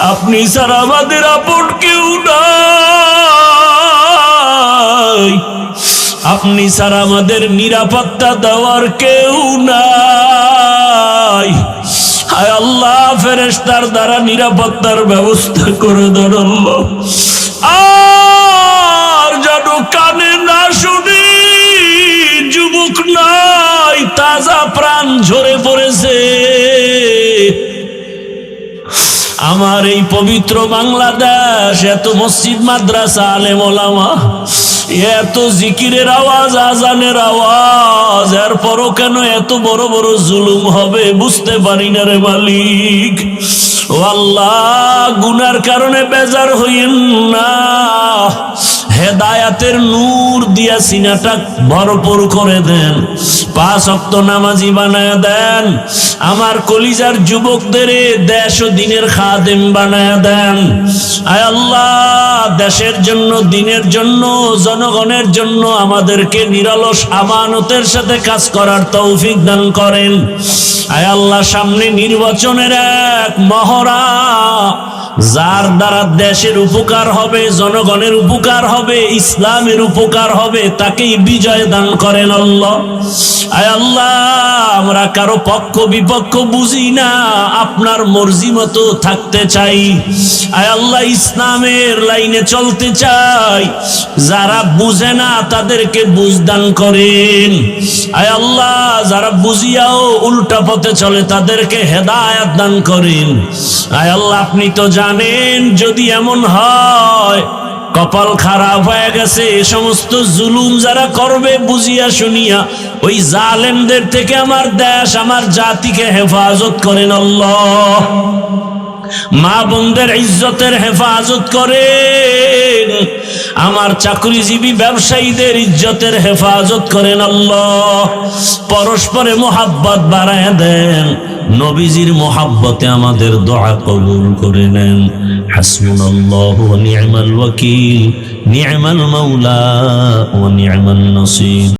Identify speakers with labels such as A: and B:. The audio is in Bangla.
A: আপনি স্যার আমাদের আপন কেউ নাই। আপনি স্যার আমাদের নিরাপত্তা দেওয়ার কেউ নাই। হায় আল্লাহ ফেরেস্তার দ্বারা নিরাপত্তার ব্যবস্থা করে আল্লাহ। আর যেন কানে না শুনি আমার এই পবিত্র বাংলাদেশ, এত মসজিদ, মাদ্রাসা আলে ওলামা, এত জিকিরের আওয়াজ আজানের আওয়াজ, এরপরও কেন এত বড় বড় জুলুম হবে বুঝতে পারি না রে মালিক। ও আল্লাহ, গুনার কারণে বেজার হইন না। হেদায়াতের নূর দিয়া সিনাটা ভরপুর করে দেন। পাঁচ অক্ত নামাজি বানায় দেন। আমার কলিজার যুবকদের দেশ ও দিনের খাদেম বানায় দেন। আয় আল্লাহ, দেশের জন্য, দিনের জন্য, জনগণের জন্য আমাদেরকে নিরলস আমানতের সাথে কাজ করার তৌফিক দান করেন। আয় আল্লাহ, সামনে নির্বাচনের এক মহড়া যার দ্বারা দেশের উপকার হবে, জনগণের উপকার হবে, ইসলামের উপকার হবে, তাকেই বিজয় দান করেন আল্লাহ। আয় আল্লাহ, আমরা কারও পক্ষ বিপক্ষ বুঝি না, আপনার মর্জি মতো থাকতে চাই। আয় আল্লাহ, ইসলামের লাইনে চলতে চাই। যারা বুঝে না, তাদেরকে বুঝদান করেন। আয় আল্লাহ, যারা বুঝিয়াও উল্টা পথে চলে, তাদেরকে হেদায়াত দান করেন। আয় আল্লাহ, আপনি তো জানেন, যদি এমন হয়, কপাল খারাপ হয়ে গেছে, এ সমস্ত জুলুম যারা করবে, বুঝিয়া শুনিয়া, ওই জালেমদের থেকে আমার দেশ, আমার জাতিকে হেফাজত করেন আল্লাহ। মা বোনদের ইজ্জতের হেফাজত করেন আমার চাকরিজীবী ব্যবসায়ীদের ইজ্জতের হেফাজত করেন আল্লাহ। পরস্পরে মোহাব্বত বাড়ায় দেন। নবীজির মোহাব্বতে আমাদের দোয়া কবুল করে নেন। হাসমুন আল্লাহ নি'মাল ওয়াকিল। নি'মাল মাওলা ওয়া নি'মান নাসির।